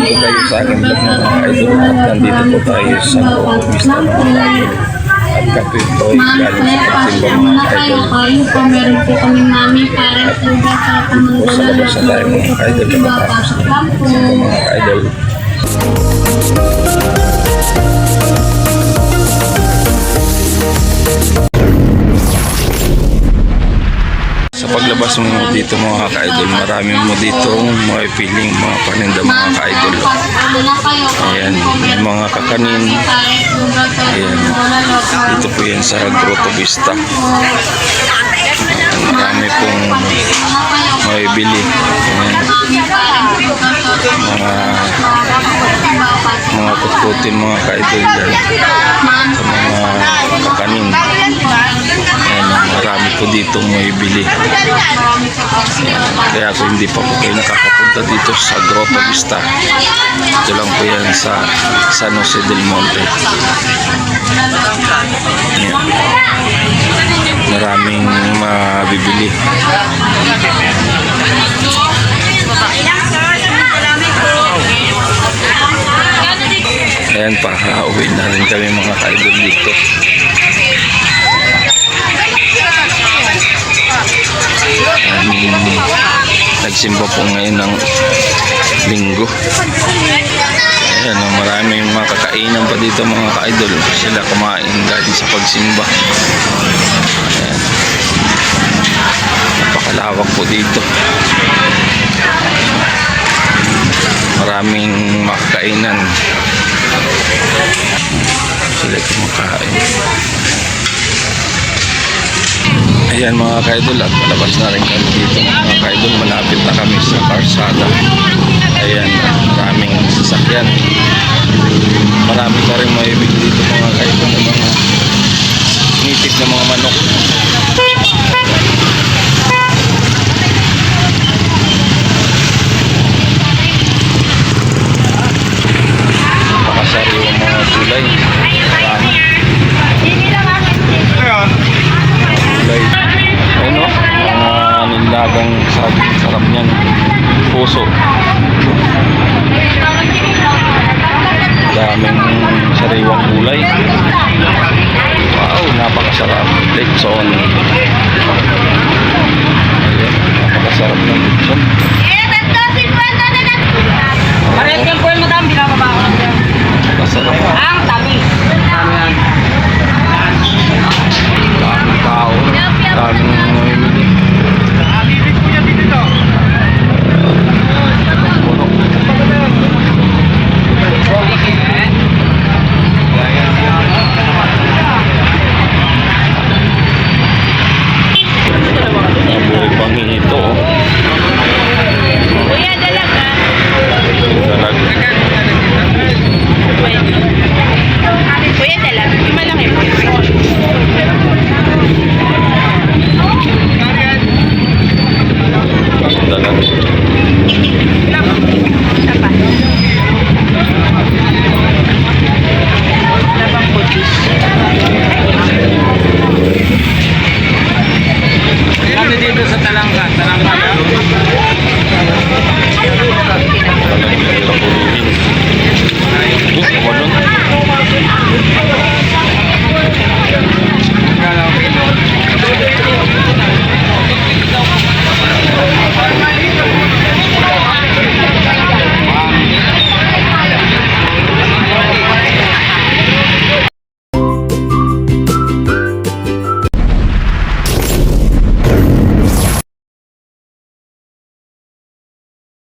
po kayo sa aking vlog mga idol at nandito po tayo sa Vista at kape po ay galing sa pasok mga idol po, meron po sa labas na tayo mga idol na matapos Pasok na mga idol paglabas mo dito mga ka-idol marami mo dito mga piling mga paninda mga ka-idol. Ayan, mga kakanin. Ayan. Dito po yan sa Grotto Vista. Ayan, marami pong may bili. Mga mga kutkutin mga kaidol dyan sa mga kakanin. Ayan, marami po dito may bili. Kaya kung hindi pa po kayo nakakapunta dito sa Grotto Vista, ito lang po yan sa San Jose del Monte. Ayan. Maraming mabibili. Ayan pa, uwi na rin kami mga ka-idol dito. Nagsimba po ngayon ng linggo. Ayan, oh, maraming mga kakainan pa dito mga ka-idol. Sila kumain galing sa pagsimba. Ayan. Napakalawak po dito. Maraming makakainan. Sila kumakain. Ayan mga kaidol at palabas na rin kami dito mga kaidol. Malapit na kami sa Karsada. Ayan, maraming sasakyan. Marami pa rin maibig dito mga kaidol ng mga nitip na mga manok. Saging sarap niyan. Puso. Daming sariwang gulay. Wow, napakasarap. Lechon. Napakasarap ng.